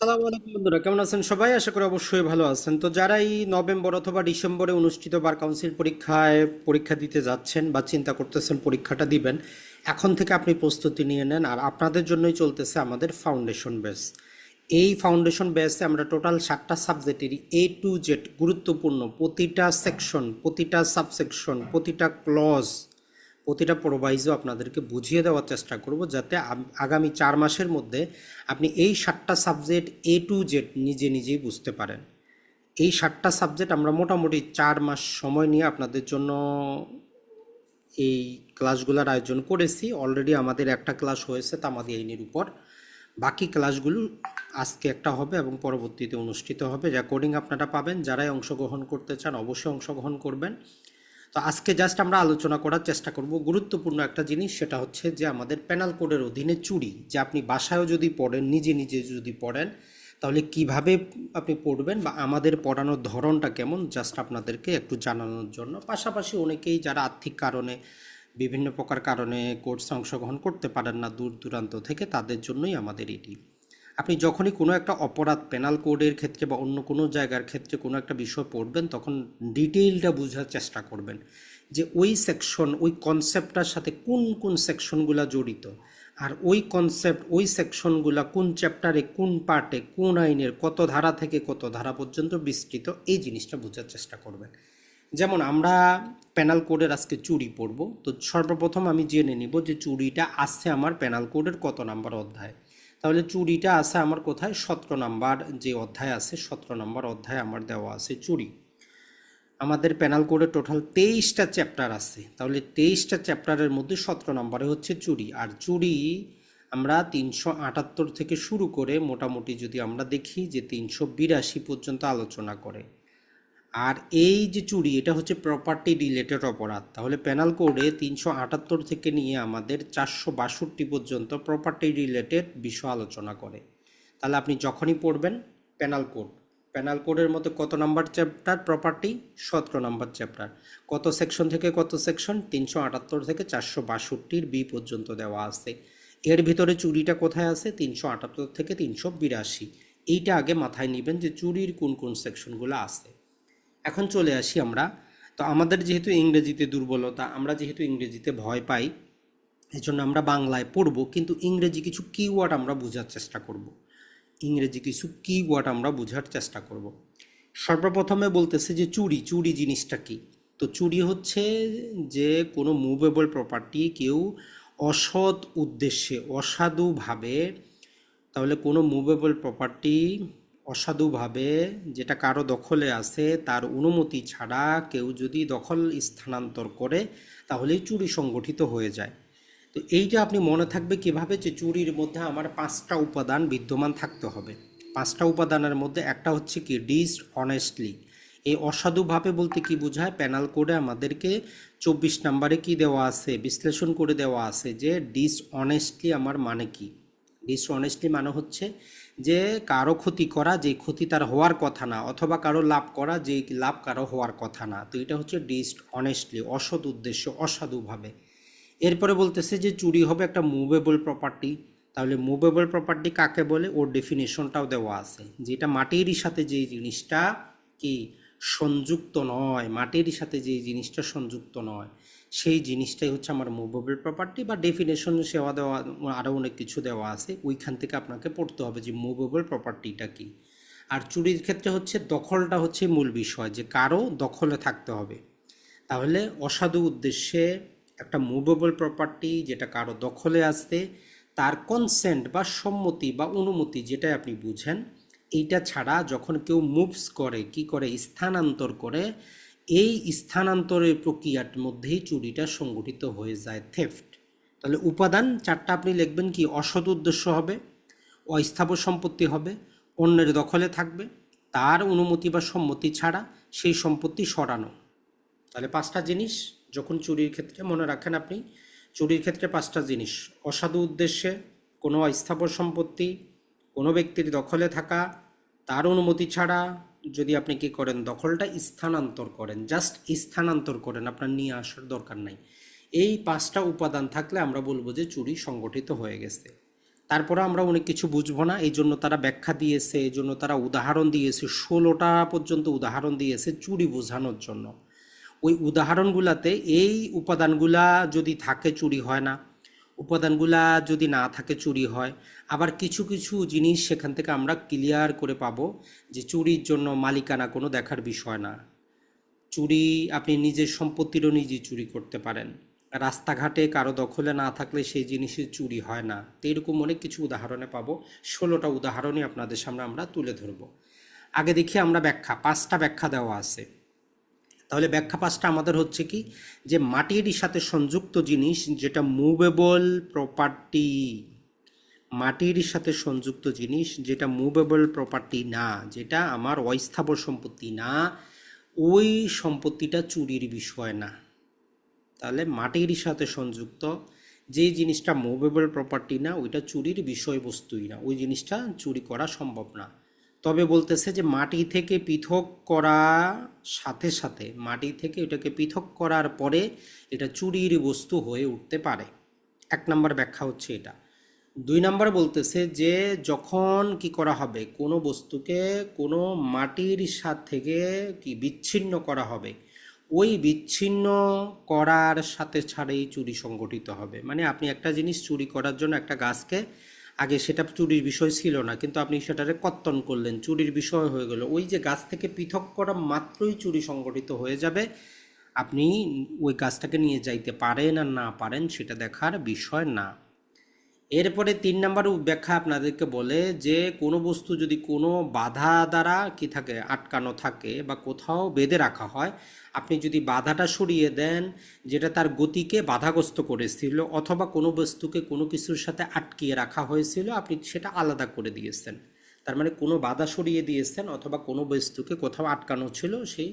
আলাইকুম বন্ধুরা, কেমন আছেন সবাই? আশা করি অবশ্যই ভালো আছেন। তো যারা এই নভেম্বর অথবা ডিসেম্বরে অনুষ্ঠিত বার কাউন্সিল পরীক্ষায় পরীক্ষা দিতে যাচ্ছেন বা চিন্তা করতেছেন, পরীক্ষাটা দিবেন, এখন থেকে আপনি প্রস্তুতি নিয়ে নেন আর আপনাদের জন্যই চলতেছে আমাদের ফাউন্ডেশন বেস এই ফাউন্ডেশন বেসে আমরা টোটাল সাতটা সাবজেক্টেরই এ টু জেড গুরুত্বপূর্ণ প্রতিটা সেকশন প্রতিটা সাবসেকশন প্রতিটা ক্লজ প্রতিটা প্রোভাইজও আপনাদেরকে বুঝিয়ে দেওয়ার চেষ্টা করব যাতে আগামী চার মাসের মধ্যে আপনি এই সাতটা সাবজেক্ট এ টু জেড নিজে নিজেই বুঝতে পারেন। এই সাতটা সাবজেক্ট আমরা মোটামুটি চার মাস সময় নিয়ে আপনাদের জন্য এই ক্লাসগুলোর আয়োজন করেছি। অলরেডি আমাদের একটা ক্লাস হয়েছে তামাদি আইনের উপর। বাকি ক্লাসগুলো আজকে একটা হবে এবং পরবর্তীতে অনুষ্ঠিত হবে। রেকর্ডিং আপনারা পাবেন। যারাই অংশগ্রহণ করতে চান অবশ্যই অংশগ্রহণ করবেন। তো আজকে জাস্ট আমরা আলোচনা করার চেষ্টা করব গুরুত্বপূর্ণ একটা জিনিস, সেটা হচ্ছে যে আমাদের প্যানাল কোডের অধীনে চুরি, যে আপনি বাসায়ও যদি পড়েন, নিজে নিজে যদি পড়েন, তাহলে কীভাবে আপনি পড়বেন বা আমাদের পড়ানোর ধরনটা কেমন জাস্ট আপনাদেরকে একটু জানানোর জন্য। পাশাপাশি অনেকেই যারা আর্থিক কারণে, বিভিন্ন প্রকার কারণে কোর্সে অংশগ্রহণ করতে পারেন না দূর দূরান্ত থেকে, তাদের জন্যই আমাদের এটি আপনি যখনই কোনো একটা অপরাধ পেনাল কোডের ক্ষেত্রে বা অন্য কোনো জায়গার ক্ষেত্রে কোনো একটা বিষয় পড়বেন, তখন ডিটেইলটা বোঝার চেষ্টা করবেন যে ওই সেকশন ওই কনসেপ্টটার সাথে কোন কোন সেকশনগুলা জড়িত আর ওই কনসেপ্ট ওই সেকশনগুলা কোন চ্যাপ্টারে কোন পার্টে কোন আইনের কত ধারা থেকে কত ধারা পর্যন্ত বিস্তৃত, এই জিনিসটা বোঝার চেষ্টা করবেন। যেমন আমরা প্যানাল কোডের আজকে চুরি পড়ব, তো সর্বপ্রথম আমি জেনে নিব যে চুরিটা আসছে আমার প্যানাল কোডের কত নাম্বার অধ্যায়। তাহলে চুরিটা আছে আমার কোথায়? সতেরো নাম্বার যে অধ্যায় আছে, সতেরো নাম্বার অধ্যায় আমার দেওয়া আছে চুরি আমাদের প্যানাল কোডে টোটাল তেইশটা চ্যাপ্টার আছে। তাহলে তেইশটা চ্যাপ্টারের মধ্যে সতেরো নম্বরে হচ্ছে চুরি আর চুরি আমরা তিনশো আটাত্তর থেকে শুরু করে মোটামুটি যদি আমরা দেখি যে তিনশো বিরাশি পর্যন্ত আলোচনা করে। আর এই যে চুরি, এটা হচ্ছে প্রপার্টি রিলেটেড অপরাধ। তাহলে প্যানাল কোডে তিনশো আটাত্তর থেকে নিয়ে আমাদের চারশো বাষট্টি পর্যন্ত প্রপার্টি রিলেটেড বিষয় আলোচনা করে। তাহলে আপনি যখনই পড়বেন প্যানাল কোড প্যানাল কোডের মতো কত নাম্বার চ্যাপ্টার প্রপার্টি সতেরো নাম্বার চ্যাপ্টার কত সেকশন থেকে কত সেকশন তিনশো আটাত্তর থেকে চারশো বাষট্টির বি পর্যন্ত দেওয়া আছে। এর ভিতরে চুরিটা কোথায় আছে? তিনশো আটাত্তর থেকে তিনশো বিরাশি। এইটা আগে মাথায় নেবেন যে চুরির কোন কোন সেকশনগুলো আছে। এখন চলে আসি আমরা। তো আমাদের যেহেতু ইংরেজিতে দুর্বলতা, আমরা যেহেতু ইংরেজিতে ভয় পাই এই জন্য আমরা বাংলায় পড়ব, কিন্তু ইংরেজি কিছু কিওয়ার্ড আমরা বোঝার চেষ্টা করব। ইংরেজি কিছু কিওয়ার্ড আমরা বোঝার চেষ্টা করব। সর্বপ্রথমে বলতেছে যে চুরি চুরি জিনিসটা কি? তো চুরি হচ্ছে যে কোনো মুভেবল প্রপার্টি কেউ অসৎ উদ্দেশ্যে, অসাধুভাবে, তাহলে কোনো মুভেবল প্রপার্টি অসাধুভাবে যেটা কারও দখলে আছে, তার অনুমতি ছাড়া কেউ যদি দখল স্থানান্তর করে, তাহলেই চুরি সংগঠিত হয়ে যায়। তো এইটা আপনি মনে থাকবে কীভাবে যে চুরির মধ্যে আমার পাঁচটা উপাদান বিদ্যমান থাকতে হবে? পাঁচটা উপাদানের মধ্যে একটা হচ্ছে কি ডিস অনেস্টলি। এই অসাধুভাবে বলতে কি বোঝায়? প্যানাল কোডে আমাদেরকে চব্বিশ নম্বরে কি দেওয়া আছে, বিশ্লেষণ করে দেওয়া আছে যে ডিস অনেস্টলি আমার মানে কি? ডিসঅনেস্টলি মানে হচ্ছে যে কারও ক্ষতি করা, যে ক্ষতি তার হওয়ার কথা না, অথবা কারও লাভ করা, যে লাভ কারও হওয়ার কথা না। তো এটা হচ্ছে ডিস্ট অনেস্টলি অসৎ উদ্দেশ্য অসাধুভাবে এরপরে বলতেছে যে চুরি হবে একটা মুভেবল প্রপার্টি তাহলে মুভেবল প্রপার্টি কাকে বলে? ওর ডেফিনেশনটাও দেওয়া আছে। যেটা মাটির সাথে যে জিনিসটা কি? সংযুক্ত নয়। মাটির সাথে যে জিনিসটা সংযুক্ত নয়। সেই জিনিসটাই হচ্ছে আমার মুভেবল প্রপার্টি বা ডেফিনেশন সেবা দেওয়া আরও অনেক কিছু দেওয়া আছে। ওইখান থেকে আপনাকে পড়তে হবে যে মুভেবল প্রপার্টিটা কি। আর চুরির ক্ষেত্রে হচ্ছে দখলটা হচ্ছে মূল বিষয় যে কারও দখলে থাকতে হবে। তাহলে অসাধু উদ্দেশ্যে একটা মুভেবল প্রপার্টি যেটা কারও দখলে আসতে, তার কনসেন্ট বা সম্মতি বা অনুমতি যেটাই আপনি বুঝেন, এইটা ছাড়া যখন কেউ মুভস করে, কি করে, স্থানান্তর করে এই স্থানান্তরের প্রক্রিয়ার মধ্যেই চুরিটা সংগঠিত হয়ে যায় থেফট তাহলে উপাদান চারটা আপনি লিখবেন কি? অসৎ উদ্দেশ্য হবে, অস্থাবর সম্পত্তি হবে, অন্যের দখলে থাকবে, তার অনুমতি বা সম্মতি ছাড়া সেই সম্পত্তি সরানো। তাহলে পাঁচটা জিনিস, যখন চুরির ক্ষেত্রে মনে রাখেন আপনি, চুরির ক্ষেত্রে পাঁচটা জিনিস। অসাধু উদ্দেশ্যে কোনো অস্থাবর সম্পত্তি, কোনো ব্যক্তির দখলে থাকা, তার অনুমতি ছাড়া যদি আপনি কি করেন, দখলটা স্থানান্তর করেন জাস্ট স্থানান্তর করেন, আপনার নিয়ে আসার দরকার নাই। এই পাঁচটা উপাদান থাকলে আমরা বলব যে চুরি সংগঠিত হয়ে গেছে। তারপরে আমরা অনেক কিছু বুঝব না, এই জন্য তারা ব্যাখ্যা দিয়েছে, এই জন্য তারা উদাহরণ দিয়েছে, ষোলোটা পর্যন্ত উদাহরণ দিয়েছে চুরি বোঝানোর জন্য। ওই উদাহরণগুলাতে এই উপাদানগুলা যদি থাকে, চুরি হয় না উপাদানগুলা যদি না থাকে চুরি হয়, আবার কিছু কিছু জিনিস সেখান থেকে আমরা ক্লিয়ার করে পাব যে চুরির জন্য মালিকানা কোনো দেখার বিষয় না। চুরি আপনি নিজের সম্পত্তিরও নিজে চুরি করতে পারেন। রাস্তাঘাটে কারও দখলে না থাকলে সেই জিনিসের চুরি হয় না। তো এরকম অনেক কিছু উদাহরণে পাবো। ষোলোটা উদাহরণই আপনাদের সামনে আমরা তুলে ধরব। আগে দেখি আমরা ব্যাখ্যা, পাঁচটা ব্যাখ্যা দেওয়া আছে। তাহলে ব্যাখ্যা পাঁচটা আমাদের হচ্ছে কি? যে মাটির সাথে সংযুক্ত জিনিস যেটা মুভেবল প্রপার্টি মাটির সাথে সংযুক্ত জিনিস যেটা মুভেবল প্রপার্টি না, যেটা আমার অস্থাবর সম্পত্তি না, ওই সম্পত্তিটা চুরির বিষয় না। তাহলে মাটির সাথে সংযুক্ত যে জিনিসটা মুভেবল প্রপার্টি না, ওইটা চুরির বিষয়বস্তুই না, ওই জিনিসটা চুরি করা সম্ভব না। তবে বলতেছে যে মাটি থেকে পৃথক করা সাথে সাথে, মাটি থেকে এটাকে পৃথক করার পরে এটা চুরির বস্তু হয়ে উঠতে পারে। এক নম্বর ব্যাখ্যা হচ্ছে এটা। দুই নম্বর বলতেছে যে যখন কি করা হবে, কোনো বস্তুকে কোনো মাটির সাথ থেকে কি বিচ্ছিন্ন করা হবে, ওই বিচ্ছিন্ন করার সাথে ছাড়েই চুরি সংগঠিত হবে। মানে আপনি একটা জিনিস চুরি করার জন্য একটা গাছকে আগে সেটা চুরির বিষয় ছিল না, কিন্তু আপনি সেটারে কত্তন করলেন, চুরির বিষয় হয়ে গেল। ওই যে গাছ থেকে পৃথক করা মাত্রই চুরি সংগঠিত হয়ে যাবে, আপনি ওই গাছটাকে নিয়ে যাইতে পারেন আর না পারেন সেটা দেখার বিষয় না। এরপরে তিন নম্বর ব্যাখ্যা আপনাদেরকে বলে যে, কোনো বস্তু যদি কোনো বাধা দ্বারা কি থাকে, আটকানো থাকে বা কোথাও বেঁধে রাখা হয়, আপনি যদি বাধাটা সরিয়ে দেন, যেটা তার গতিকে বাধাগ্রস্ত করেছিল অথবা কোনো বস্তুকে কোনো কিছুর সাথে আটকিয়ে রাখা হয়েছিল, আপনি সেটা আলাদা করে দিয়েছেন। তার মানে কোনো বাধা সরিয়ে দিয়েছেন অথবা কোনো বস্তুকে কোথাও আটকানো ছিল, সেই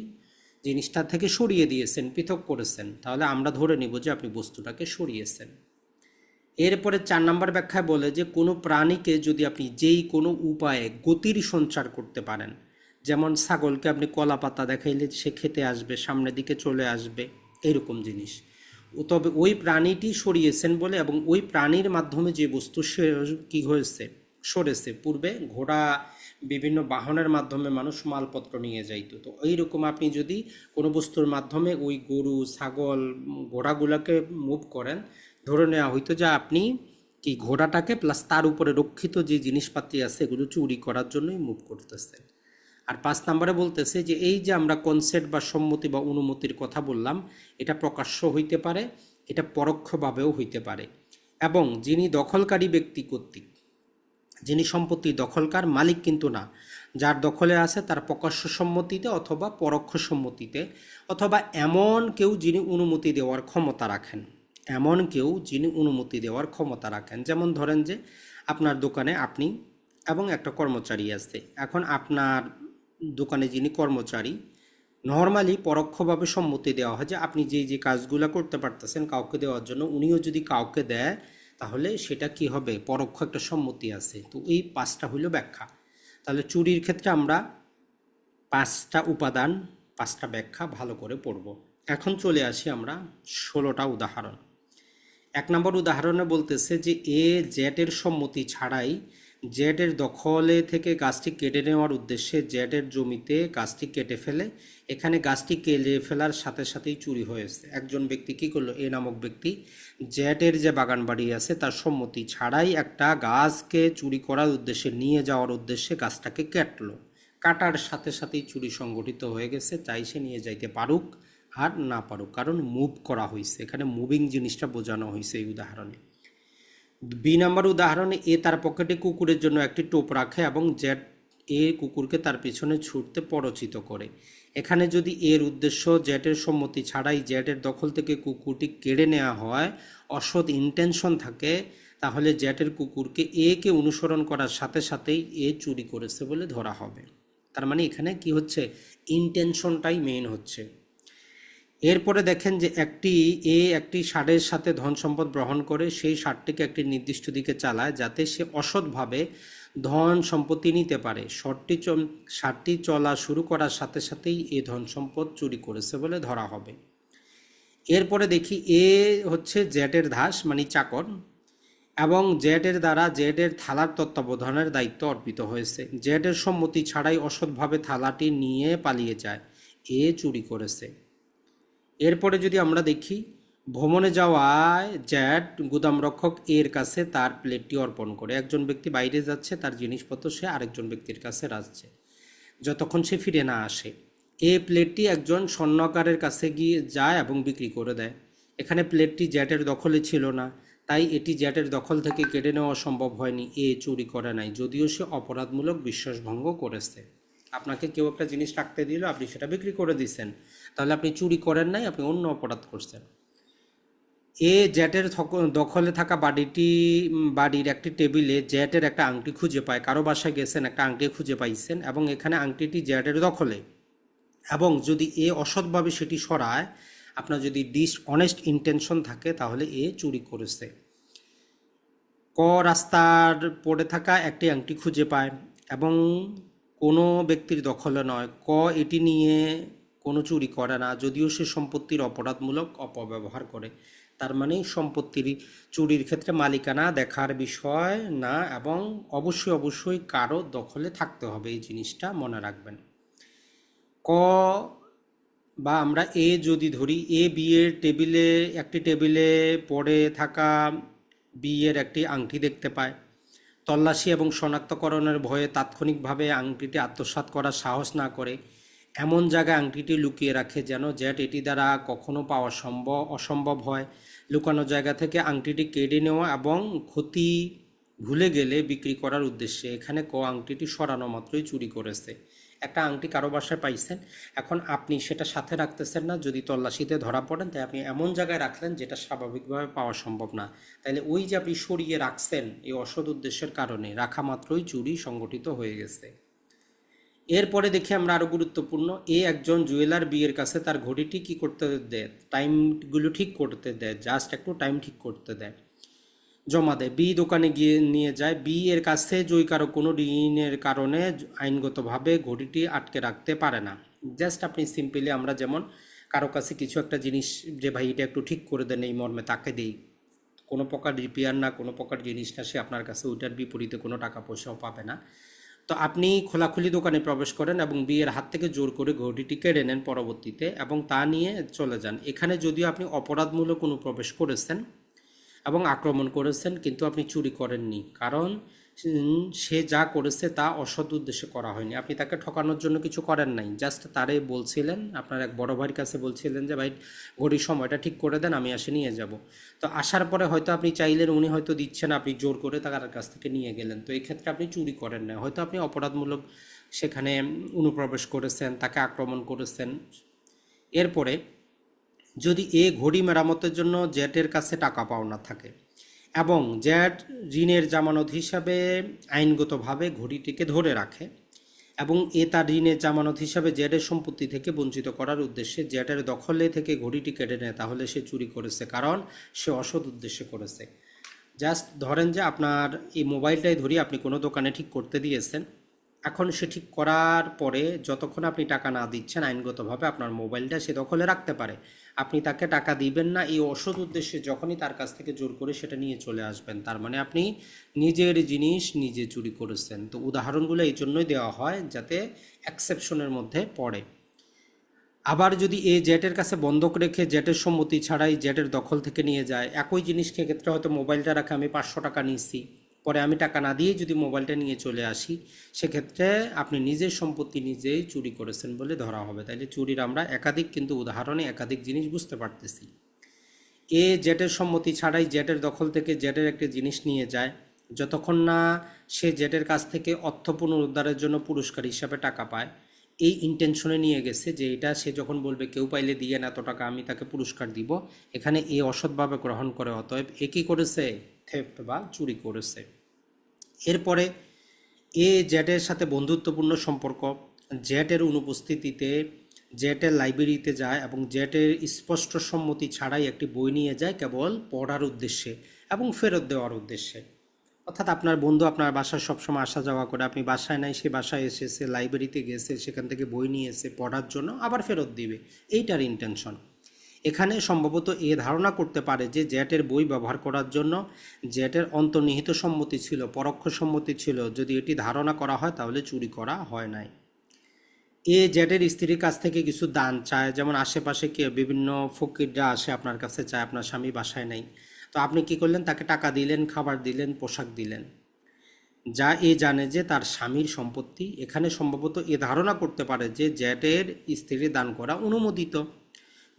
জিনিসটা থেকে সরিয়ে দিয়েছেন, পৃথক করেছেন। তাহলে আমরা ধরে নিব যে আপনি বস্তুটাকে সরিয়েছেন। এরপরে চার নম্বর ব্যাখ্যায় বলে যে, কোনো প্রাণীকে যদি আপনি যেই কোনো উপায়ে গতির সঞ্চার করতে পারেন, যেমন ছাগলকে আপনি কলা পাতা দেখাইলে সে খেতে আসবে, সামনের দিকে চলে আসবে, এরকম জিনিস। তবে ওই প্রাণীটি সরিয়েছেন বলে এবং ওই প্রাণীর মাধ্যমে যে বস্তু সে কী হয়েছে, সরেছে। পূর্বে ঘোড়া বিভিন্ন বাহনের মাধ্যমে মানুষ মালপত্র নিয়ে যাইতো। তো এইরকম আপনি যদি কোনো বস্তুর মাধ্যমে ওই গরু, ছাগল ঘোড়াগুলোকে মুভ করেন ধরে নেওয়া হইতো যে আপনি কি ঘোড়াটাকে প্লাস তার উপরে রক্ষিত যে জিনিসপাতি আছে এগুলো চুরি করার জন্যই মুভ করতেছেন। আর পাঁচ নম্বরে বলতেছে যে এই যে আমরা কনসেপ্ট বা সম্মতি বা অনুমতির কথা বললাম, এটা প্রকাশ্য হইতে পারে, এটা পরোক্ষভাবেও হইতে পারে। এবং যিনি দখলকারী ব্যক্তি কর্তৃক, যিনি সম্পত্তি দখলকার মালিক কিন্তু না, যার দখলে আছে তার প্রকাশ্য সম্মতিতে অথবা পরোক্ষ সম্মতিতে, অথবা এমন কেউ যিনি অনুমতি দেওয়ার ক্ষমতা রাখেন। এমন কেউ যিনি অনুমতি দেওয়ার ক্ষমতা রাখেন। যেমন ধরেন যে, আপনার দোকানে আপনি এবং একটা কর্মচারী আছে। এখন আপনার দোকানে যিনি কর্মচারী নর্মালি পরোক্ষভাবে সম্মতি দেওয়া হয় যে, আপনি যে যে কাজগুলো করতে পারতেছেন কাউকে দেওয়ার জন্য, উনিও যদি কাউকে দেয়, তাহলে সেটা কি হবে? পরোক্ষ একটা সম্মতি আছে। তো এই পাঁচটা হইল ব্যাখ্যা। তাহলে চুরির ক্ষেত্রে আমরা পাঁচটা উপাদান, পাঁচটা ব্যাখ্যা ভালো করে পড়ব। এখন চলে আসি আমরা ষোলোটা উদাহরণ। এক নম্বর উদাহরণে বলতেছে যে, এ জেটের সম্মতি ছাড়াই জেটের দখলে থেকে গাছটি কেটে নেওয়ার উদ্দেশ্যে জেটের জমিতে গাছটি কেটে ফেলে। এখানে গাছটি কেটে ফেলার সাথে সাথেই চুরি হয়েছে। একজন ব্যক্তি কি করল? এ নামক ব্যক্তি জেটের যে বাগান বাড়ি আছে, তার সম্মতি ছাড়াই একটা গাছকে চুরি করার উদ্দেশ্যে নিয়ে যাওয়ার উদ্দেশ্যে গাছটাকে কাটলো। কাটার সাথে সাথেই চুরি সংগঠিত হয়ে গেছে। চাই সে নিয়ে যাইতে পারুক। আর না পারুক কারণ মুভ করা হয়েছে এখানে মুভিং জিনিসটা বোঝানো হয়েছে এই উদাহরণে। বি নাম্বার উদাহরণে এ তার পকেটে কুকুরের জন্য একটি টোপ রাখে এবং জেড এ কুকুরকে তার পিছনে ছুটতে পরচিত করে। এখানে যদি এর উদ্দেশ্য জেটের সম্মতি ছাড়াই জেটের দখল থেকে কুকুরটি কেড়ে নেওয়া হয়, অসৎ ইন্টেনশন থাকে, তাহলে জেটের কুকুরকে এ কে অনুসরণ করার সাথে সাথেই এ চুরি করেছে বলে ধরা হবে। তার মানে এখানে কি হচ্ছে? ইন্টেনশনটাই মেইন হচ্ছে। এরপরে দেখেন যে একটি এ, একটি ষাঁড়ের সাথে ধন সম্পদ গ্রহণ করে সেই ষাঁড়টিকে একটি নির্দিষ্ট দিকে চালায় যাতে সে অসৎভাবে ধন সম্পত্তি নিতে পারে। ষটটি ষাটটি চলা শুরু করার সাথে সাথেই এ ধন সম্পদ চুরি করেছে বলে ধরা হবে। এরপরে দেখি এ হচ্ছে জ্যাটের ধাস মানে চাকর, এবং জেডের দ্বারা জেডের থালার তত্ত্বাবধানের দায়িত্ব অর্পিত হয়েছে। জেডের সম্মতি ছাড়াই অসৎভাবে থালাটি নিয়ে পালিয়ে যায়। এ চুরি করেছে। এরপরে যদি আমরা দেখি, ভ্রমণে যাওয়ায় জ্যাট গুদামরক্ষক এর কাছে তার প্লেটটি অর্পণ করে। একজন ব্যক্তি বাইরে যাচ্ছে, তার জিনিসপত্র সে আরেকজন ব্যক্তির কাছে রাখছে। যতক্ষণ সে ফিরে না আসে, এ প্লেটটি একজন স্বর্ণকারের কাছে গিয়ে যায় এবং বিক্রি করে দেয়। এখানে প্লেটটি জ্যাটের দখলে ছিল না, তাই এটি জ্যাটের দখল থেকে কেড়ে নেওয়া সম্ভব হয়নি। এ চুরি করে নাই, যদিও সে অপরাধমূলক বিশ্বাসভঙ্গ করেছে। আপনাকে কেউ একটা জিনিস রাখতে দিল, আপনি সেটা বিক্রি করে দিচ্ছেন তাহলে আপনি চুরি করেন নাই, আপনি অন্য অপরাধ করছেন। এ জ্যাটের দখলে থাকা বাড়িটি বাড়ির একটি টেবিলে জ্যাটের একটা আংটি খুঁজে পায়। কারও বাসায় গেছেন, একটা আংটি খুঁজে পাইছেন এবং এখানে আংটিটি জ্যাটের দখলে। এবং যদি এ অসৎভাবে সেটি সরায়, আপনার যদি ডিস অনেস্ট ইন্টেনশন থাকে, তাহলে এ চুরি করেছে। ক রাস্তার পড়ে থাকা একটি আংটি খুঁজে পায় এবং কোনো ব্যক্তির দখলে নয়। ক এটি নিয়ে কোনো চুরি করে না, যদিও সে সম্পত্তির অপরাধমূলক অপব্যবহার করে। তার মানে সম্পত্তির চুরির ক্ষেত্রে মালিকানা দেখার বিষয় না এবং অবশ্যই অবশ্যই কারও দখলে থাকতে হবে, এই জিনিসটা মনে রাখবেন। ক, বা আমরা এ যদি ধরি, এ বিয়ের টেবিলে, একটি টেবিলে পড়ে থাকা বিয়ের একটি আংটি দেখতে পায়। তল্লাশি এবং শনাক্তকরণের ভয়ে তাৎক্ষণিকভাবে আংটিটি আত্মসাৎ করার সাহস না করে এমন জায়গায় আংটিটি লুকিয়ে রাখে যেন জ্যাট এটি দ্বারা কখনো পাওয়া সম্ভব, অসম্ভব হয়। লুকানো জায়গা থেকে আংটিটি কেড়ে নেওয়া এবং ক্ষতি ভুলে গেলে বিক্রি করার উদ্দেশ্যে এখানে ক আংটিটি সরানো মাত্রই চুরি করেছে। একটা আংটি কারও বাসায় পাইছেন, এখন আপনি সেটা সাথে রাখতেছেন না, যদি তল্লাশিতে ধরা পড়েন, তাই আপনি এমন জায়গায় রাখলেন যেটা স্বাভাবিকভাবে পাওয়া সম্ভব না। তাহলে ওই যে আপনি সরিয়ে রাখছেন, এই অসৎ উদ্দেশ্যের কারণে রাখা মাত্রই চুরি সংগঠিত হয়ে গেছে। এরপরে দেখি আমরা আরও গুরুত্বপূর্ণ, এ একজন জুয়েলার বিয়ের কাছে তার ঘড়িটি কি করতে দেয়, টাইমগুলো ঠিক করতে দেয়, জাস্ট একটু টাইম ঠিক করতে দেয়। জমা দেয়, বি দোকানে গিয়ে নিয়ে যায়, বি এর কাছে জয় কারও কোনো ঋণের কারণে আইনগতভাবে ঘড়িটি আটকে রাখতে পারে না। জাস্ট আপনি সিম্পলি আমরা যেমন কারও কাছে কিছু একটা জিনিস যে ভাই এটা একটু ঠিক করে দেন এই মর্মে তাকে দিই, কোনো প্রকার রিপেয়ার না, কোনো প্রকার জিনিস না, সে আপনার কাছে ওইটার বিপরীতে কোনো টাকা পয়সাও পাবে না। তো আপনি খোলাখুলি দোকানে প্রবেশ করেন এবং বিয়ের হাত থেকে জোর করে ঘড়িটি কেড়ে নেন পরবর্তীতে এবং তা নিয়ে চলে যান। এখানে যদিও আপনি অপরাধমূলক কোনো প্রবেশ করেছেন এবং আক্রমণ করেছেন, কিন্তু আপনি চুরি করেননি। কারণ সে যা করেছে তা অসৎ উদ্দেশ্যে করা হয়নি। আপনি তাকে ঠকানোর জন্য কিছু করেন নাই। জাস্ট তারে বলছিলেন, আপনার এক বড় ভাইয়ের কাছে বলছিলেন যে, ভাই ঘড়ির সময়টা ঠিক করে দেন, আমি আসে নিয়ে যাব। তো আসার পরে হয়তো আপনি চাইলেন, উনি হয়তো দিচ্ছেন, আপনি জোর করে তার কাছ থেকে নিয়ে গেলেন। তো এই ক্ষেত্রে আপনি চুরি করেন না হয়তো আপনি অপরাধমূলক সেখানে অনুপ্রবেশ করেছেন, তাকে আক্রমণ করেছেন। এরপরে যদি এ ঘড়ি মেরামতের জন্য জেটের কাছে টাকা পাওনা থাকে এবং জেট ঋণের জামানত হিসাবে আইনগতভাবে ঘড়িটিকে ধরে রাখে এবং এ তার ঋণের জামানত হিসাবে জেটের সম্পত্তি থেকে বঞ্চিত করার উদ্দেশ্যে জেটের দখলে থেকে ঘড়িটি কেটে নেয়, তাহলে সে চুরি করেছে কারণ সে অসৎ উদ্দেশ্যে করেছে। জাস্ট ধরেন যে আপনার এই মোবাইলটাই ধরি, আপনি কোনো দোকানে ঠিক করতে দিয়েছেন। এখন সে ঠিক করার পরে যতক্ষণ আপনি টাকা না দিচ্ছেন, আইনগতভাবে আপনার মোবাইলটা সে দখলে রাখতে পারে। আপনি তাকে টাকা দিবেন না, এই অসৎ উদ্দেশ্যে যখনই তার কাছ থেকে জোর করে সেটা নিয়ে চলে আসবেন। তার মানে আপনি নিজের জিনিস নিজে চুরি করেছেন। তো উদাহরণগুলো এই জন্যই দেওয়া হয় যাতে এক্সেপশনের মধ্যে পড়ে। আবার যদি এ জেটের কাছে বন্ধক রেখে জেটের সম্মতি ছাড়াই জেটের দখল থেকে নিয়ে যায়, একই জিনিস ক্ষেত্রে হয়তো মোবাইলটা রাখে, আমি পাঁচশো টাকা নিচ্ছি পরে আমি টাকা না দিয়ে যদি মোবাইলটা নিয়ে চলে আসি, সেক্ষেত্রে আপনি নিজের সম্পত্তি নিজেই চুরি করেছেন বলে ধরা হবে। তাইলে চুরির আমরা একাধিক কিন্তু উদাহরণে একাধিক জিনিস বুঝতে পারতেছি। এ জেটের সম্মতি ছাড়াই জেটের দখল থেকে জেটের একটি জিনিস নিয়ে যায়। যতক্ষণ না সে জেটের কাছ থেকে অর্থ পুনরুদ্ধারের জন্য পুরস্কার হিসাবে টাকা পায়, এই ইন্টেনশনে নিয়ে গেছে যে এটা সে যখন বলবে, কেউ পাইলে দিয়ে না, এত টাকা আমি তাকে পুরস্কার দিব। এখানে এ অসৎভাবে গ্রহণ করে, অতএব এ কী করেছে? থেফট বা চুরি করেছে। এরপরে এ জেটের সাথে বন্ধুত্বপূর্ণ সম্পর্ক। জেটের অনুপস্থিতিতে জেটের লাইব্রেরিতে যায় এবং জেটের স্পষ্ট সম্মতি ছাড়াই একটি বই নিয়ে যায় কেবল পড়ার উদ্দেশ্যে এবং ফেরত দেওয়ার উদ্দেশ্যে। অর্থাৎ আপনার বন্ধু আপনার বাসায় সবসময় আসা যাওয়া করে, আপনি বাসায় নাই, সে বাসায় এসেছে, লাইব্রেরিতে গেছে, সেখান থেকে বই নিয়ে এসে পড়ার জন্য আবার ফেরত দিবে। এইটার ইন্টেনশন এখানে সম্ভবত এ ধারণা করতে পারে যে জ্যাটের বই ব্যবহার করার জন্য জ্যাটের অন্তর্নিহিত সম্মতি ছিল, পরোক্ষ সম্মতি ছিল। যদি এটি ধারণা করা হয়, তাহলে চুরি করা হয় নাই। এ জ্যাটের স্ত্রীর কাছ থেকে কিছু দান চায়, যেমন আশেপাশে কে বিভিন্ন ফকিররা আসে আপনার কাছে চায়, আপনার স্বামী বাসায় নেই। তো আপনি কি করলেন? তাকে টাকা দিলেন, খাবার দিলেন, পোশাক দিলেন। যা এ জানে যে তার স্বামীর সম্পত্তি। এখানে সম্ভবত এ ধারণা করতে পারে যে জ্যাটের স্ত্রী দান করা অনুমোদিত।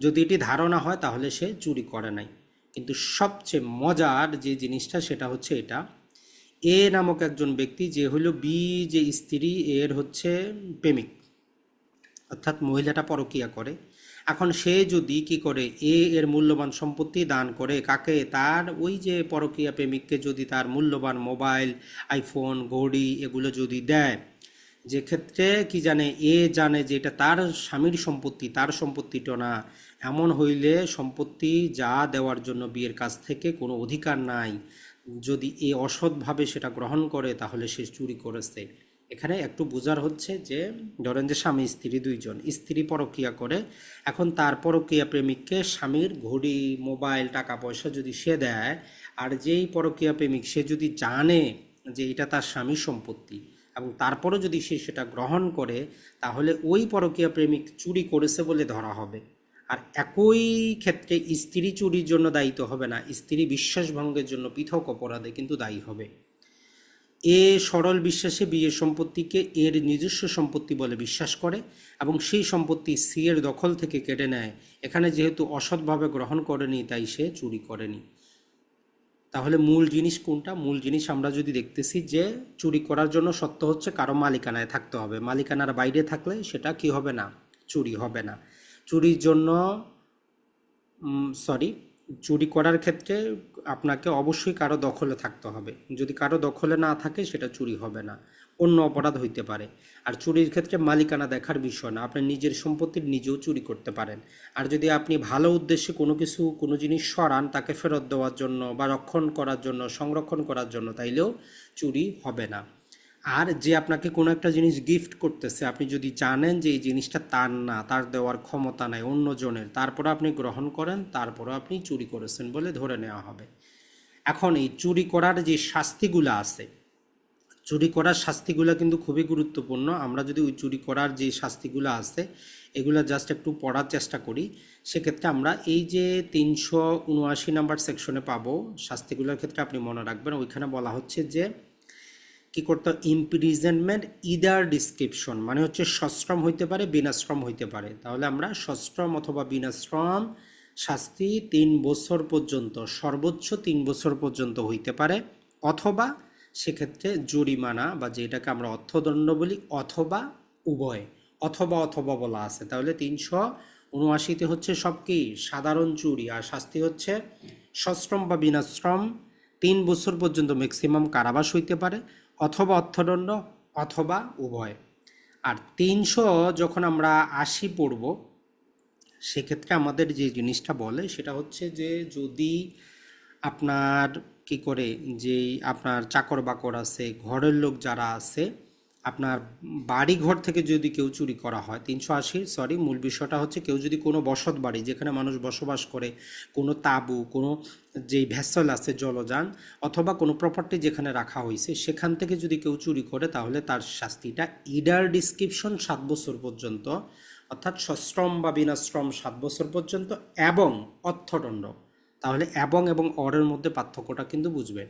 যদি এটি ধারণা হয়, তাহলে সে চুরি করে নাই। কিন্তু সবচেয়ে মজার যে জিনিসটা, সেটা হচ্ছে এটা। এ নামক একজন ব্যক্তি, যে হলো বি, যে স্ত্রী, এর হচ্ছে প্রেমিক। অর্থাৎ মহিলাটা পরকিয়া করে। এখন সে যদি কি করে, এ এর মূল্যবান সম্পত্তি দান করে, কাকে? তার ওই যে পরকিয়া প্রেমিককে যদি তার মূল্যবান মোবাইল, আইফোন, ঘড়ি, এগুলো যদি দেয় যে ক্ষেত্রে কি জানে, এ জানে যে এটা তার স্বামীর সম্পত্তি, তার সম্পত্তিটা না। এমন হইলে সম্পত্তি যা দেওয়ার জন্য বিয়ের কাছ থেকে কোনো অধিকার নাই। যদি এ অসৎভাবে সেটা গ্রহণ করে, তাহলে সে চুরি করেছে। এখানে একটু বোঝার হচ্ছে যে, ধরেন যে স্বামী, স্ত্রী দুইজন, স্ত্রী পরকিয়া করে, এখন তার পরকিয়া প্রেমিককে স্বামীর ঘড়ি, মোবাইল টাকা পয়সা যদি সে দেয়, আর যেই পরকিয়া প্রেমিক সে যদি জানে যে এটা তার স্বামীর সম্পত্তি এবং তারপরও যদি সে সেটা গ্রহণ করে, তাহলে ওই পরকীয়া প্রেমিক চুরি করেছে বলে ধরা হবে। আর একই ক্ষেত্রে স্ত্রী চুরির জন্য দায়িত্ব হবে না, স্ত্রী বিশ্বাসভঙ্গের জন্য পৃথক অপরাধে কিন্তু দায়ী হবে। এ সরল বিশ্বাসে বিয়ের সম্পত্তিকে এর নিজস্ব সম্পত্তি বলে বিশ্বাস করে এবং সেই সম্পত্তি সি এর দখল থেকে কেটে নেয়। এখানে যেহেতু অসৎভাবে গ্রহণ করেনি, তাই সে চুরি করেনি। তাহলে মূল জিনিস কোনটা? মূল জিনিস আমরা যদি দেখতেছি যে চুরি করার জন্য সত্য হচ্ছে কারও মালিকানায় থাকতে হবে। মালিকানার বাইরে থাকলে সেটা কি হবে না? চুরি হবে না। চুরির জন্য সরি চুরি করার ক্ষেত্রে আপনাকে অবশ্যই কারও দখলে থাকতে হবে। যদি কারও দখলে না থাকে সেটা চুরি হবে না। অন্য অপরাধ হইতে পারে। আর চুরির ক্ষেত্রে মালিকানা দেখার বিষয় না, আপনি নিজের সম্পত্তির নিজেও চুরি করতে পারেন। আর যদি আপনি ভালো উদ্দেশ্যে কোনো কিছু, কোনো জিনিস সরান, তাকে ফেরত দেওয়ার জন্য বা রক্ষণ করার জন্য, সংরক্ষণ করার জন্য, তাইলেও চুরি হবে না। আর যে আপনাকে কোনো একটা জিনিস গিফট করতেছে, আপনি যদি জানেন যে এই জিনিসটা তার না, তার দেওয়ার ক্ষমতা নাই অন্যজনের তারপরে আপনি গ্রহণ করেন তারপরে আপনি চুরি করেছেন বলে ধরে নেওয়া হবে। এখন এই চুরি করার যে শাস্তিগুলো আছে চুরি করার শাস্তিগুলো কিন্তু খুবই গুরুত্বপূর্ণ। আমরা যদি ওই চুরি করার যে শাস্তিগুলো আছে, এগুলো জাস্ট একটু পড়ার চেষ্টা করি, সেক্ষেত্রে আমরা এই যে তিনশো উনআশি নাম্বার সেকশনে পাবো, শাস্তিগুলোর ক্ষেত্রে আপনি মনে রাখবেন, ওইখানে বলা হচ্ছে যে কি করতে ইমপ্রিজনমেন্ট ইদার ডিসক্রিপশন মানে হচ্ছে সশ্রম হইতে পারে, বিনাশ্রম হইতে পারে। তাহলে আমরা সশ্রম অথবা বিনাশ্রম শাস্তি তিন বছর পর্যন্ত, সর্বোচ্চ তিন বছর পর্যন্ত হইতে পারে, অথবা সেক্ষেত্রে জরিমানা বা যেটাকে আমরা অর্থদণ্ড বলি অথবা উভয়, অথবা অথবা বলা আছে। তাহলে তিনশো উনআশিতে হচ্ছে সব কি? সাধারণ চুরি। আর শাস্তি হচ্ছে সশ্রম বা বিনাশ্রম, তিন বছর পর্যন্ত ম্যাক্সিমাম কারাবাস হইতে পারে, অথবা অর্থদণ্ড অথবা উভয়। আর তিনশো যখন আমরা আশি পড়ব, সেক্ষেত্রে আমাদের যে জিনিসটা বলে সেটা হচ্ছে যে যদি আপনার কি করে? যে আপনার চাকর বাকর আছে, ঘরের লোক যারা আছে, আপনার বাড়ি ঘর থেকে যদি কেউ চুরি করা হয়, তিনশো আশির সরি মূল বিষয়টা হচ্ছে কেউ যদি কোনো বসত বাড়ি, যেখানে মানুষ বসবাস করে, কোনো তাঁবু, কোনো যেই ভ্যাসেল আছে জলযান, অথবা কোনো প্রপার্টি যেখানে রাখা হয়েছে সেখান থেকে যদি কেউ চুরি করে, তাহলে তার শাস্তিটা ইডার ডিসক্রিপশন সাত বছর পর্যন্ত, অর্থাৎ সশ্রম বা বিনাশ্রম সাত বছর পর্যন্ত, এবং অর্থদণ্ড। তাহলে এবং এবং অরের মধ্যে পার্থক্যটা কিন্তু বুঝবেন।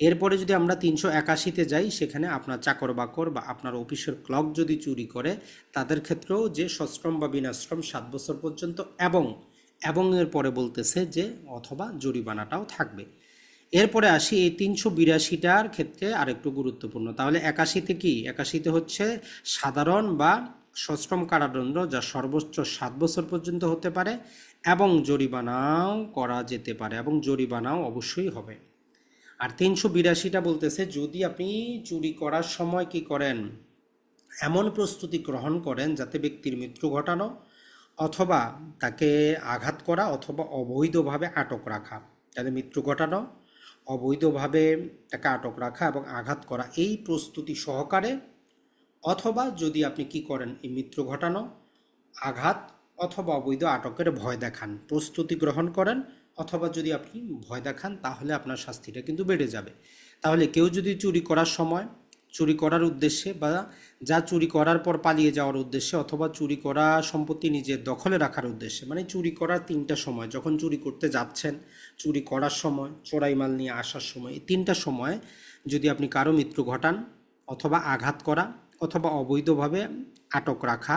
এরপরে যদি আমরা তিনশো একাশিতে যাই, সেখানে আপনার চাকর বাকর বা আপনার অফিসের ক্লক যদি চুরি করে, তাদের ক্ষেত্রেও যে সশ্রম বা বিনাশ্রম সাত বছর পর্যন্ত এবং এবং এর পরে বলতেছে যে অথবা জরিমানাটাও থাকবে। এরপরে আসি, এই তিনশো বিরাশিটার ক্ষেত্রে আরেকটু গুরুত্বপূর্ণ। তাহলে একাশিতে কি? একাশিতে হচ্ছে সাধারণ বা সশ্রম কারাদণ্ড যা সর্বোচ্চ সাত বছর পর্যন্ত হতে পারে এবং জরিমানাও করা যেতে পারে এবং জরিমানাও অবশ্যই হবে। আর তিনশো বিরাশিটা বলতেছে, যদি আপনি চুরি করার সময় কি করেন? এমন প্রস্তুতি গ্রহণ করেন যাতে ব্যক্তির মৃত্যু ঘটানো অথবা তাকে আঘাত করা অথবা অবৈধভাবে আটক রাখা, তাদের মৃত্যু ঘটানো, অবৈধভাবে তাকে আটক রাখা এবং আঘাত করা, এই প্রস্তুতি সহকারে অথবা যদি আপনি কি করেন, এই মৃত্যু ঘটানো, আঘাত অথবা অবৈধ আটকের ভয় দেখান, প্রস্তুতি গ্রহণ করেন, অথবা যদি আপনি ভয় দেখান, তাহলে আপনার শাস্তিটা কিন্তু বেড়ে যাবে। তাহলে কেউ যদি চুরি করার সময়, চুরি করার উদ্দেশ্যে বা যা চুরি করার পর পালিয়ে যাওয়ার উদ্দেশ্যে অথবা চুরি করা সম্পত্তি নিজের দখলে রাখার উদ্দেশ্যে মানে চুরি করার তিনটা সময়, যখন চুরি করতে যাচ্ছেন, চুরি করার সময়, চোরাই মাল নিয়ে আসার সময়, এই তিনটা সময় যদি আপনি কারও মৃত্যু ঘটান অথবা আঘাত করা অবৈধভাবে আটক রাখা,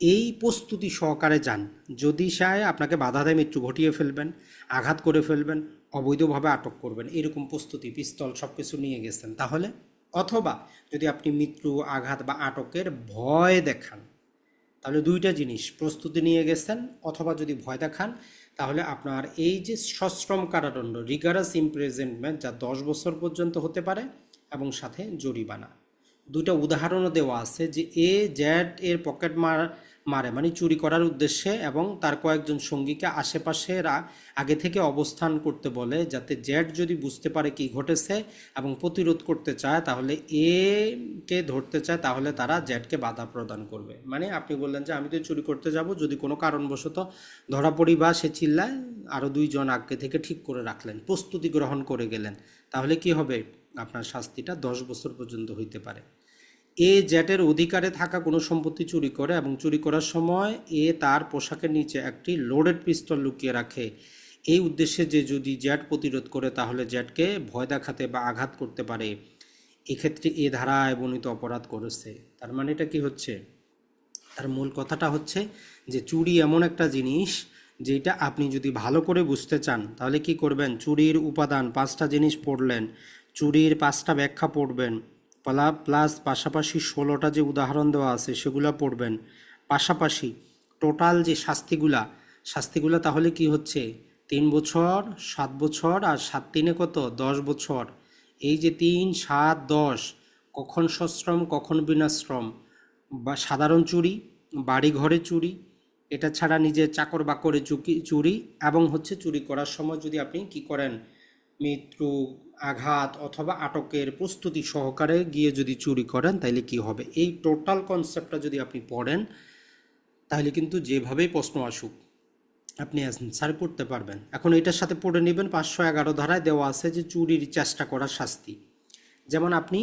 এই প্রস্তুতি সহকারে যান। যদি চায় আপনাকে বাধা দেয়, মৃত্যু ঘটিয়ে ফেলবেন, আঘাত করে ফেলবেন, অবৈধভাবে আটক করবেন, এরকম প্রস্তুতি, পিস্তল সব কিছু নিয়ে গেছেন, তাহলে? অথবা যদি আপনি মৃত্যু, আঘাত বা আটকের ভয় দেখান, তাহলে দুইটা জিনিস, প্রস্তুতি নিয়ে গেছেন অথবা যদি ভয় দেখান, তাহলে আপনার এই যে সশ্রম কারাদণ্ড রিগারাস ইমপ্রেজেন্টমেন্ট যা দশ বছর পর্যন্ত হতে পারে এবং সাথে জরিমানা। দুইটা উদাহরণও দেওয়া আছে যে এ জ্যাড এর পকেট মার, মারে মানে চুরি করার উদ্দেশ্যে এবং তার কয়েকজন সঙ্গীকে আশেপাশে আগে থেকে অবস্থান করতে বলে যাতে জ্যাট যদি বুঝতে পারে কি ঘটেছে এবং প্রতিরোধ করতে চায়, তাহলে এ কে ধরতে চায়, তাহলে তারা জ্যাটকে বাধা প্রদান করবে। মানে আপনি বললেন যে আমি তো চুরি করতে যাব, যদি কোনো কারণবশত ধরা পড়ি বা সে চিল্লায় আরও দুইজন আগে থেকে ঠিক করে রাখলেন, প্রস্তুতি গ্রহণ করে গেলেন, তাহলে কি হবে? আপনার শাস্তিটা দশ বছর পর্যন্ত হইতে পারে। এ জ্যাটের অধিকারে থাকা কোনো সম্পত্তি চুরি করে এবং চুরি করার সময় এ তার পোশাকের নিচে একটি লোডেড পিস্তল লুকিয়ে রাখে। এই উদ্দেশ্যে যে যদি জ্যাট প্রতিরোধ করে, তাহলে জ্যাটকে ভয় দেখাতে বা আঘাত করতে পারে। এক্ষেত্রে এ ধারায় বর্ণিত অপরাধ করেছে। তার মানে এটা কি হচ্ছে? তার মূল কথাটা হচ্ছে যে চুরি এমন একটা জিনিস যেটা আপনি যদি ভালো করে বুঝতে চান, তাহলে কি করবেন? চুরির উপাদান, পাঁচটা জিনিস পড়লেন। চুরির পাঁচটা ব্যাখ্যা পড়বেন। প্লা, প্লাস পাশাপাশি ষোলোটা যে উদাহরণ দেওয়া আছে, সেগুলো পড়বেন। পাশাপাশি টোটাল যে শাস্তিগুলা শাস্তিগুলা তাহলে কি হচ্ছে? তিন বছর, সাত বছর আর সাত তিনে কত? দশ বছর। এই যে তিন, সাত, দশ, কখন সশ্রম, কখন বিনাশ্রম? বা সাধারণ চুরি বাড়ি ঘরে চুরি, এটা ছাড়া নিজের চাকর বাকরে চুকি, চুরি এবং হচ্ছে চুরি করার সময় যদি আপনি কি করেন মৃত্যু, আঘাত অথবা আটকের প্রস্তুতি সহকারে গিয়ে যদি চুরি করেন তাহলে কি হবে? এই টোটাল কনসেপ্টটা যদি আপনি পড়েন তাহলে কিন্তু যেভাবেই প্রশ্ন আসুক, আপনি অ্যান্সার করতে পারবেন। এখন এটার সাথে পড়ে নেবেন পাঁচশো এগারো ধারায় দেওয়া আছে যে চুরির চেষ্টা করার শাস্তি। যেমন আপনি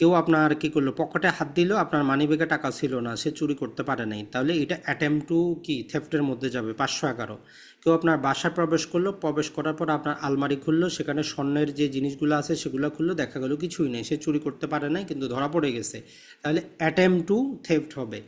কেউ আপনার কি করল? পকেটে হাত দিল, আপনার মানিব্যাগে টাকা ছিল না, সে চুরি করতে পারে নাই। তাহলে এটা অ্যাটেম্প টু কি? থেফটের মধ্যে যাবে, পাঁচশো এগারো। কেউ আপনার বাসায় প্রবেশ করল, প্রবেশ করার পর আপনার আলমারি খুললো, সেখানে স্বর্ণের যে জিনিসগুলো আছে সেগুলো খুললো, দেখা গেলো কিছুই নেই। সে চুরি করতে পারে নাই, কিন্তু ধরা পড়ে গেছে। তাহলে অ্যাটেম্প টু থেফট হবে।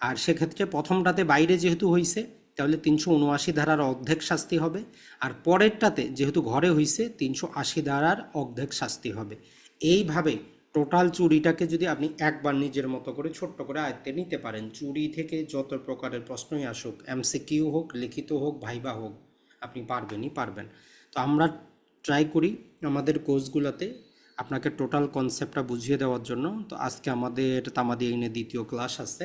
আর সেক্ষেত্রে প্রথমটাতে বাইরে যেহেতু হয়েছে তাহলে তিনশো উনআশি ধারার অর্ধেক শাস্তি হবে। আর পরেরটাতে যেহেতু ঘরে হয়েছে তিনশো আশি ধারার অর্ধেক শাস্তি হবে। এইভাবে টোটাল চুরিটাকে যদি আপনি একবার নিজের মতো করে ছোট্ট করে আয়ত্তে নিতে পারেন, চুরি থেকে যত প্রকারের প্রশ্নই আসুক, এমসিকিউ হোক, লিখিত হোক, ভাইবা হোক, আপনি পারবেনই পারবেন। তো আমরা ট্রাই করি আমাদের কোর্সগুলোতে আপনাকে টোটাল কনসেপ্টটা বুঝিয়ে দেওয়ার জন্য। তো আজকে আমাদের তামাদি আইনে দ্বিতীয় ক্লাস আছে।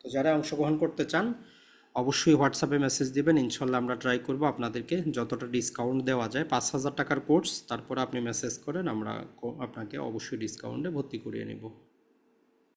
তো যারা অংশগ্রহণ করতে চান অবশ্যই হোয়াটসঅ্যাপে মেসেজ দেবেন, ইনশাল্লাহ আমরা ট্রাই করব আপনাদেরকে যতটা ডিসকাউন্ট দেওয়া যায়। পাঁচ হাজার টাকার কোর্স তারপরে আপনি মেসেজ করেন, আমরা আপনাকে অবশ্যই ডিসকাউন্টে ভর্তি করিয়ে নেব।